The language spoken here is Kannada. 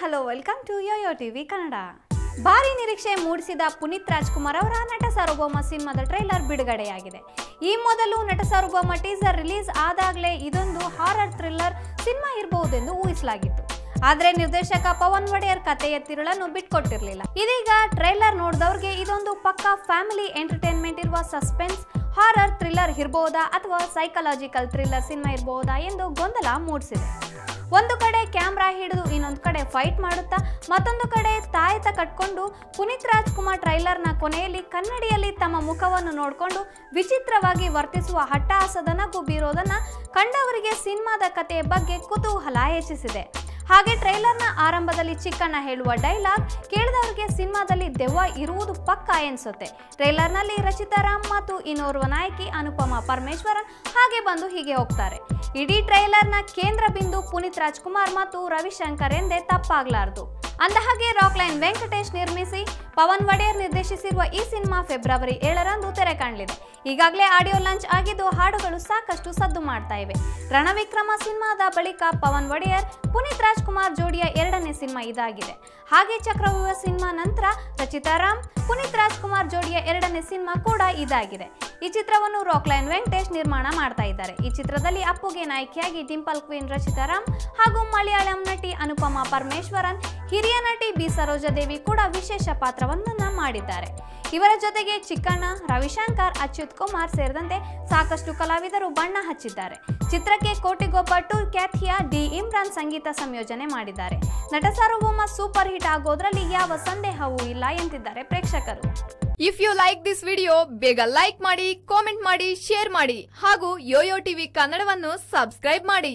Hello welcome to YoYo TV Kannada. ಭಾರಿ ನಿರೀಕ್ಷೆ ಮೂಡಿಸಿದ ಪುನೀತ್ ರಾಜ್ಕುಮಾರ್ ಅವರ ನಟ ಸಾರ್ವಭೌಮ ಸಿನಿಮಾದ ಟ್ರೈಲರ್ ಬಿಡುಗಡೆಯಾಗಿದೆ. ಈ ಮೊದಲು ನಟ ಸಾರ್ವಭೌಮ ಟೀಸರ್ ರಿಲೀಸ್ ಆದಾಗಲೇ ಇದೊಂದು ಹಾರರ್ ಥ್ರಿಲ್ಲರ್ ಸಿನಿಮಾ ಇರಬಹುದೆಂದು ಊಹಿಸಲಾಗಿತ್ತು. ಆದರೆ ನಿರ್ದೇಶಕ ಪವನ್ ಒಡೆಯರ್ ಕಥೆಯ ತಿರುಳನ್ನು ಬಿಟ್ಕೊಟ್ಟಿರಲಿಲ್ಲ. ಇದೀಗ ಟ್ರೈಲರ್ ನೋಡಿದವ್ರಿಗೆ ಇದೊಂದು ಪಕ್ಕಾ ಫ್ಯಾಮಿಲಿ ಎಂಟರ್ಟೈನ್ಮೆಂಟ್ ಇರುವ ಸಸ್ಪೆನ್ಸ್ ಹಾರರ್ ಥ್ರಿಲ್ಲರ್ ಇರಬಹುದಾ ಅಥವಾ ಸೈಕಲಾಜಿಕಲ್ ಥ್ರಿಲ್ಲರ್ ಸಿನಿಮಾ ಇರಬಹುದಾ ಎಂದು ಗೊಂದಲ ಮೂಡಿಸಿದೆ. ಒಂದು ಕಡೆ ಕ್ಯಾಮ್ರಾ ಹಿಡಿದು ಇನ್ನೊಂದು ಕಡೆ ಫೈಟ್ ಮಾಡುತ್ತಾ ಮತ್ತೊಂದು ಕಡೆ ತಾಯತ ಕಟ್ಕೊಂಡು ಪುನೀತ್ ರಾಜ್ಕುಮಾರ್ ಟ್ರೈಲರ್ನ ಕೊನೆಯಲ್ಲಿ ಕನ್ನಡಿಯಲ್ಲಿ ತಮ್ಮ ಮುಖವನ್ನು ನೋಡಿಕೊಂಡು ವಿಚಿತ್ರವಾಗಿ ವರ್ತಿಸುವ ಹಟ್ಟಹಾಸದ ನಗು ಬೀರೋದನ್ನ ಕಂಡವರಿಗೆ ಸಿನಿಮಾದ ಕಥೆಯ ಬಗ್ಗೆ ಕುತೂಹಲ ಹೆಚ್ಚಿಸಿದೆ. ಹಾಗೆ ಟ್ರೈಲರ್ನ ಆರಂಭದಲ್ಲಿ ಚಿಕ್ಕಣ್ಣ ಹೇಳುವ ಡೈಲಾಗ್ ಕೇಳಿದವರಿಗೆ ಸಿನಿಮಾದಲ್ಲಿ ದೆವ್ವ ಇರುವುದು ಪಕ್ಕ ಎನ್ಸುತ್ತೆ. ಟ್ರೈಲರ್ನಲ್ಲಿ ರಚಿತಾ ರಾಮ್ ಮತ್ತು ಇನ್ನೋರ್ವ ನಾಯಕಿ ಅನುಪಮಾ ಪರಮೇಶ್ವರನ್ ಹಾಗೆ ಬಂದು ಹೀಗೆ ಹೋಗ್ತಾರೆ. ಇಡೀ ಟ್ರೈಲರ್ನ ಕೇಂದ್ರ ಬಿಂದು ಪುನೀತ್ ರಾಜ್ಕುಮಾರ್ ಮತ್ತು ರವಿಶಂಕರ್ ಎಂದೇ ತಪ್ಪಾಗ್ಲಾರ್ದು. ಅಂದಹಾಗೆ ರಾಕ್ಲೈನ್ ವೆಂಕಟೇಶ್ ನಿರ್ಮಿಸಿ, ಪವನ್ ಒಡೆಯರ್ ನಿರ್ದೇಶಿಸಿರುವ ಈ ಸಿನಿಮಾ ಫೆಬ್ರವರಿ ಏಳರಂದು ತೆರೆ ಕಾಣಲಿದೆ. ಈಗಾಗಲೇ ಆಡಿಯೋ ಲಾಂಚ್ ಆಗಿದ್ದು ಹಾಡುಗಳು ಸಾಕಷ್ಟು ಸದ್ದು ಮಾಡ್ತಾ ಇವೆ. ರಣವಿಕ್ರಮ ಸಿನಿಮಾದ ಬಳಿಕ ಪವನ್ ಒಡೆಯರ್, ಪುನೀತ್ ರಾಜ್ಕುಮಾರ್ ಜೋಡಿಯ ಎರಡನೇ ಸಿನಿಮಾ ಇದಾಗಿದೆ. ಹಾಗೆ ಚಕ್ರವ್ಯೂಹ ಸಿನಿಮಾ ನಂತರ ರಚಿತಾ ರಾಮ್, ಪುನೀತ್ ರಾಜ್ಕುಮಾರ್ ಜೋಡಿಯ ಎರಡನೇ ಸಿನಿಮಾ ಕೂಡ ಇದಾಗಿದೆ. ಈ ಚಿತ್ರವನ್ನು ರಾಕ್ಲೈನ್ ವೆಂಕಟೇಶ್ ನಿರ್ಮಾಣ ಮಾಡ್ತಾ ಇದ್ದಾರೆ. ಈ ಚಿತ್ರದಲ್ಲಿ ಅಪ್ಪುಗೆ ನಾಯಕಿಯಾಗಿ ಡಿಂಪಲ್ ಕ್ವೀನ್ ರಚಿತಾ ರಾಮ್ ಹಾಗೂ ಮಲಯಾಳಂ ಅನುಪಮಾ ಪರಮೇಶ್ವರನ್, ಹಿರಿಯ ನಟಿ ಬಿ ಸರೋಜಾದೇವಿ ಕೂಡ ವಿಶೇಷ ಪಾತ್ರವನ್ನ ಮಾಡಿದ್ದಾರೆ. ಇವರ ಜೊತೆಗೆ ಚಿಕ್ಕಣ್ಣ, ರವಿಶಂಕರ್, ಅಚ್ಯುತ್ ಕುಮಾರ್ ಸೇರಿದಂತೆ ಸಾಕಷ್ಟು ಕಲಾವಿದರು ಬಣ್ಣ ಹಚ್ಚಿದ್ದಾರೆ. ಚಿತ್ರಕ್ಕೆ ಕೋಟಿಗೊಬ್ಬಟ್ಟು ಕ್ಯಾಥಿಯಾ ಡಿ ಇಮ್ರಾನ್ ಸಂಗೀತ ಸಂಯೋಜನೆ ಮಾಡಿದ್ದಾರೆ. ನಟ ಸಾರ್ವಭೌಮ ಸೂಪರ್ ಹಿಟ್ ಆಗೋದ್ರಲ್ಲಿ ಯಾವ ಸಂದೇಹವೂ ಇಲ್ಲ ಎಂದಿದ್ದಾರೆ ಪ್ರೇಕ್ಷಕರು. If you like this video ಬೇಗ ಲೈಕ್ ಮಾಡಿ ಕಾಮೆಂಟ್ ಮಾಡಿ ಶೇರ್ ಮಾಡಿ ಹಾಗೂ ಯೋಯೋ ಟಿವಿ ಕನ್ನಡವನ್ನು ಸಬ್ಸ್ಕ್ರೈಬ್ ಮಾಡಿ.